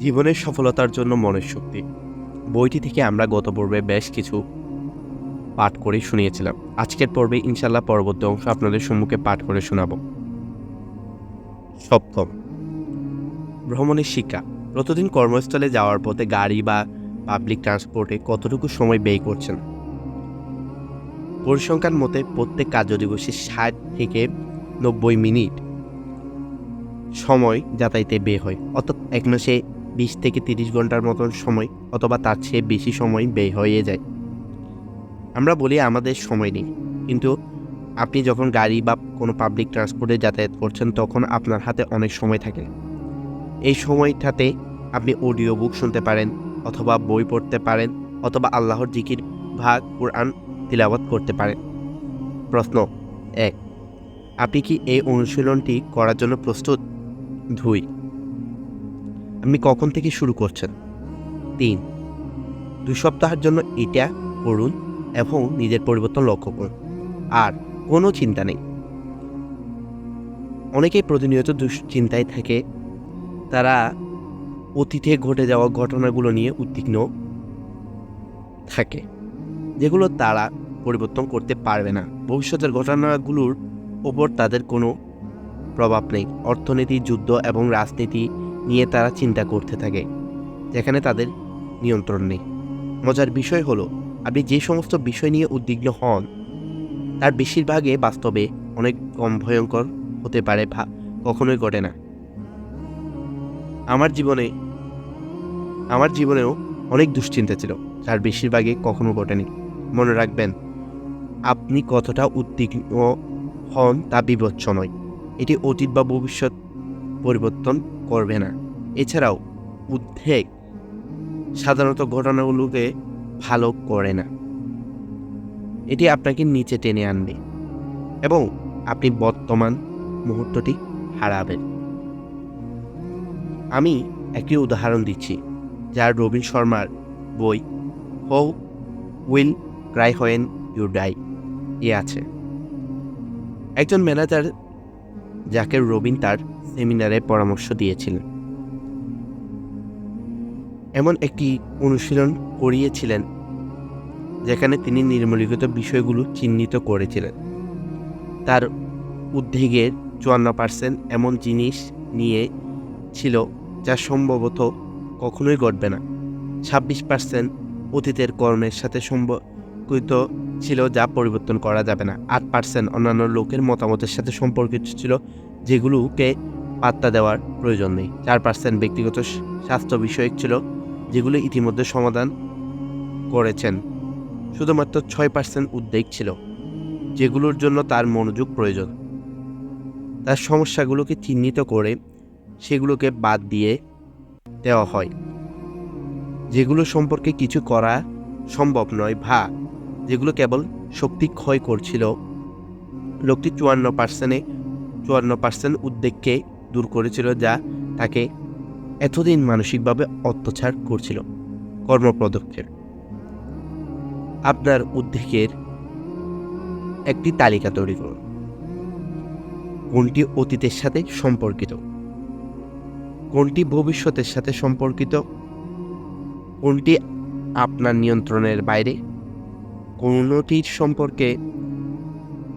জীবনের সফলতার জন্য মনের শক্তি। বইটি থেকে আমরা গত পর্বে বেশ কিছু পাঠ করে শুনিয়েছিলাম। আজকের পর্বে ইনশাল্লাহ পরবর্তী অংশ আপনাদের সম্মুখে পাঠ করে শোনাব। সপ্তম। ভ্রমণের শিক্ষা। প্রতিদিন কর্মস্থলে যাওয়ার পথে গাড়ি বা পাবলিক ট্রান্সপোর্টে কতটুকু সময় ব্যয় করছেন? পরিসংখ্যান মতে প্রত্যেক কার্য দিবসে ষাট থেকে নব্বই মিনিট সময় যাতায়াতে ব্যয় হয়। অর্থাৎ এক মাসে বিশ থেকে তিরিশ ঘণ্টার মতন সময় অথবা তার চেয়ে বেশি সময় ব্যয় হয়ে যায়। আমরা বলি আমাদের সময় নেই। কিন্তু আপনি যখন গাড়ি বা কোনো পাবলিক ট্রান্সপোর্টে যাতায়াত করছেন, তখন আপনার হাতে অনেক সময় থাকে। এই সময়টাতে আপনি অডিও বুক শুনতে পারেন অথবা বই পড়তে পারেন অথবা আল্লাহর জিকির ভাগ কোরআন তিলাওয়াত করতে পারেন। প্রশ্ন এক, আপনি কি এই অনুশীলনটি করার জন্য প্রস্তুত? দুই আপনি কখন থেকে শুরু করছেন? তিন। দুই সপ্তাহের জন্য এটা করুন এবং নিজের পরিবর্তন লক্ষ্য করুন। আর কোনো চিন্তা নেই। অনেকেই প্রতিনিয়ত দুশ্চিন্তায় থাকে। তারা অতীতে ঘটে যাওয়া ঘটনাগুলো নিয়ে উদ্বিগ্ন থাকে, যেগুলো তারা পরিবর্তন করতে পারবে না। ভবিষ্যতের ঘটনাগুলোর ওপর তাদের কোনো প্রভাব নেই। অর্থনীতি, যুদ্ধ এবং রাজনীতি নিয়ে তারা চিন্তা করতে থাকে, যেখানে তাদের নিয়ন্ত্রণ নেই। মজার বিষয় হলো, আপনি যে সমস্ত বিষয় নিয়ে উদ্বিগ্ন হন, তার বেশিরভাগে বাস্তবে অনেক কম ভয়ঙ্কর হতে পারে ভা কখনোই ঘটে না। আমার জীবনে, আমার জীবনেও অনেক দুশ্চিন্তা ছিল, যার বেশিরভাগে কখনো ঘটেনি। মনে রাখবেন, আপনি কতটা উদ্বিগ্ন হন তা বিবচ্ছ নয়। এটি অতীত বা ভবিষ্যৎ পরিবর্তন করবে না। এছাড়াও, উদ্বেগ সাধারণত ঘটনাগুলোকে ভালো করে না। এটি আপনাকে নিচে টেনে আনবে এবং আপনি বর্তমান মুহূর্তটি হারাবেন। আমি একটি উদাহরণ দিচ্ছি যার রবীন শর্মার বই who will cry when you die এ আছে। একজন ম্যানেজার যাকে রবিন তার সেমিনারে পরামর্শ দিয়েছিলেন। এমন একটি অনুশীলন করিয়েছিলেন, যেখানে তিনি নির্মলিখিত বিষয়গুলো চিহ্নিত করেছিলেন। তার উদ্বেগের চুয়ান্ন পার্সেন্ট এমন জিনিস নিয়ে ছিল যা সম্ভবত কখনোই ঘটবে না। ছাব্বিশ পার্সেন্ট অতীতের কর্মের সাথে সম্পর্কিত ছিল যা পরিবর্তন করা যাবে না। আট পার্সেন্ট অন্যান্য লোকের মতামতের সাথে সম্পর্কিত ছিল, যেগুলোকে পাত্তা দেওয়ার প্রয়োজন নেই। চার পার্সেন্ট ব্যক্তিগত স্বাস্থ্য বিষয়ক ছিল, যেগুলো ইতিমধ্যে সমাধান করেছেন। শুধুমাত্র ছয় পার্সেন্ট উদ্বেগ ছিল, যেগুলোর জন্য তার মনোযোগ প্রয়োজন। তার সমস্যাগুলোকে চিহ্নিত করে সেগুলোকে বাদ দিয়ে দেওয়া হয়, যেগুলো সম্পর্কে কিছু করা সম্ভব নয়। ভা যেগুলো কেবল শক্তি ক্ষয় করছিল। লোকটি চুয়ান্ন পার্সেন্টে, চুয়ান্ন পার্সেন্ট উদ্বেগকে দূর করেছিল যা তাকে এতদিন মানসিকভাবে অত্যাচার করছিল। কর্মপদক্ষেপ। আপনার উদ্বেগের একটি তালিকা তৈরি করুন। কোনটি অতীতের সাথে সম্পর্কিত? কোনটি ভবিষ্যতের সাথে সম্পর্কিত? কোনটি আপনার নিয়ন্ত্রণের বাইরে? কোনটির সম্পর্কে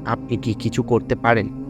আপনি কি কিছু করতে পারেন?